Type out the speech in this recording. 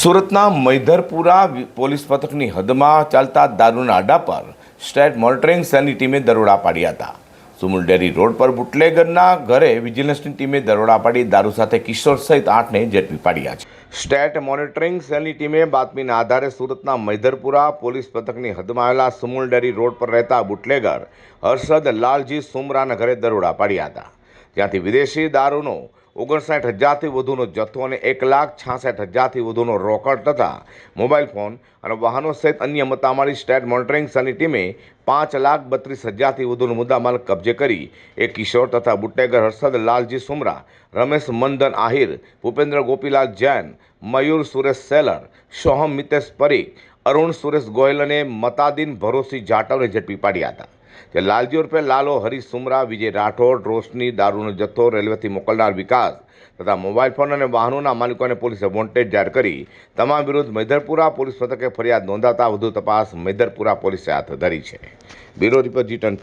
સુરતના મૈધરપુરા પોલીસ પથકની હદમાં ચાલતા દારૂના આડા પર સ્ટેટ મોનિટરિંગ સેલની ટીમે દરોડા પાડ્યા હતા. સુમુલ ડેરી રોડ પર બુટલેગરના ઘરે વિજિલન્સની ટીમે દરોડા પાડી દારૂ સાથે કિશોર સહિત આઠને ઝડપી પાડ્યા છે. સ્ટેટ મોનિટરિંગ સેલની ટીમે બાતમીના આધારે સુરતના મૈધરપુરા પોલીસ પથકની હદમાં આવેલા સુમુલ ડેરી રોડ પર રહેતા બુટલેગર હર્ષદ લાલજી સુમરાના ઘરે દરોડા પાડ્યા હતા. ત્યાંથી વિદેશી દારૂનો ઓગણસાઠ હજારથી વધુનો જથ્થો અને એક લાખ છાસઠ હજારથી વધુનો રોકડ તથા મોબાઈલ ફોન અને વાહનો સહિત અન્ય મતામારી સ્ટેટ મોનિટરિંગ સેલની ટીમે પાંચ લાખ બત્રીસ હજારથી વધુનો મુદ્દામાલ કબજે કરી એ કિશોર તથા બુટ્ટેગર હર્ષદ લાલજી સુમરા, રમેશ મંદન આહિર, ભૂપેન્દ્ર ગોપીલાલ જૈન, મયુર સુરેશ સેલર, સોહમ મિતેશ પરીખ, અરુણ સુરેશ ગોયલ અને મતાદીન ભરોસી જાટવને ઝડપી પાડ્યા હતા. જે લાલજી ઉર્ફે લાલો, હરીશ સુમરા, વિજય રાઠોડ, રોશની, દારૂનો જથ્થો, રેલવેથી મોકલનાર વિકાસ તથા મોબાઈલ ફોન અને વાહનોના માલિકોને પોલીસે વોન્ટેડ જાહેર કરી. તમામ વિરુદ્ધ મેધરપુરા પોલીસ મથકે ફરિયાદ નોંધાતા વધુ તપાસ મેધરપુરા પોલીસે હાથ ધરી છે. બ્યુરો રિપોર્ટ જી ટન